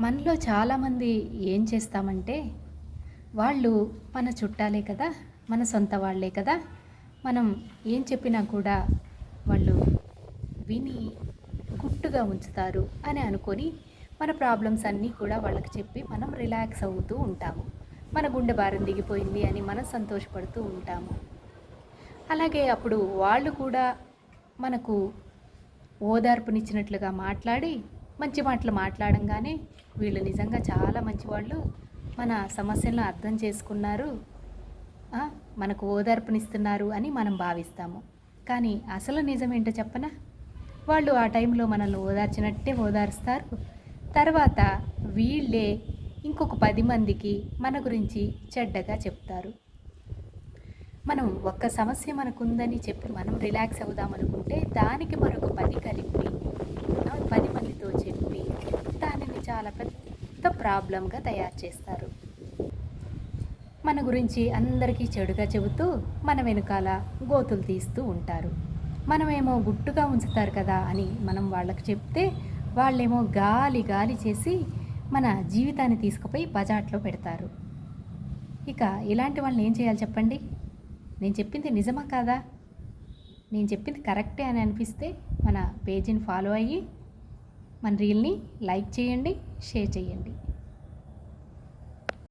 మనలో చాలామంది ఏం చేస్తామంటే వాళ్ళు మన చుట్టాలే కదా మన సొంత వాళ్ళే కదా మనం ఏం చెప్పినా కూడా వాళ్ళు విని గుట్టుగా ఉంచుతారు అని అనుకొని మన ప్రాబ్లమ్స్ అన్నీ కూడా వాళ్ళకి చెప్పి మనం రిలాక్స్ అవుతూ ఉంటాము. మన గుండె భారం దిగిపోయింది అని మనం సంతోషపడుతూ ఉంటాము. అలాగే అప్పుడు వాళ్ళు కూడా మనకు ఓదార్పునిచ్చినట్లుగా మాట్లాడి మంచి మాటలు మాట్లాడంగానే వీళ్ళు నిజంగా చాలా మంచివాళ్ళు. మన సమస్యలను అర్థం చేసుకున్నారు. మనకు ఓదార్పునిస్తున్నారు అని మనం భావిస్తాము. కానీ అసలు నిజమేంటో చెప్పనా? వాళ్ళు ఆ టైంలో మనల్ని ఓదార్చినట్టే ఓదారుస్తారు. తర్వాత వీళ్ళే ఇంకొక పది మందికి మన గురించి చెడ్డగా చెప్తారు. మనం ఒక్క సమస్య మనకుందని చెప్పి మనం రిలాక్స్ అవుదాం అనుకుంటే దానికి మరొక పది కలిపి ఆ, పది మందితో చెప్పి దానిని చాలా పెద్ద ప్రాబ్లంగా తయారు చేస్తారు. మన గురించి అందరికీ చెడుగా చెబుతూ మన వెనుకాల గోతులు తీస్తూ ఉంటారు. మనమేమో గుట్టుగా ఉంచుతారు కదా అని మనం వాళ్ళకి చెప్తే వాళ్ళేమో గాలి గాలి చేసి మన జీవితాన్ని తీసుకుపోయి బజాట్లో పెడతారు. ఇక ఇలాంటి వాళ్ళని ఏం చేయాలి చెప్పండి? నేను చెప్పింది నిజమా కాదా? నేను చెప్పింది కరెక్టే అని అనిపిస్తే మన పేజీని ఫాలో అయ్యి మన రీల్ని లైక్ చేయండి షేర్ చేయండి.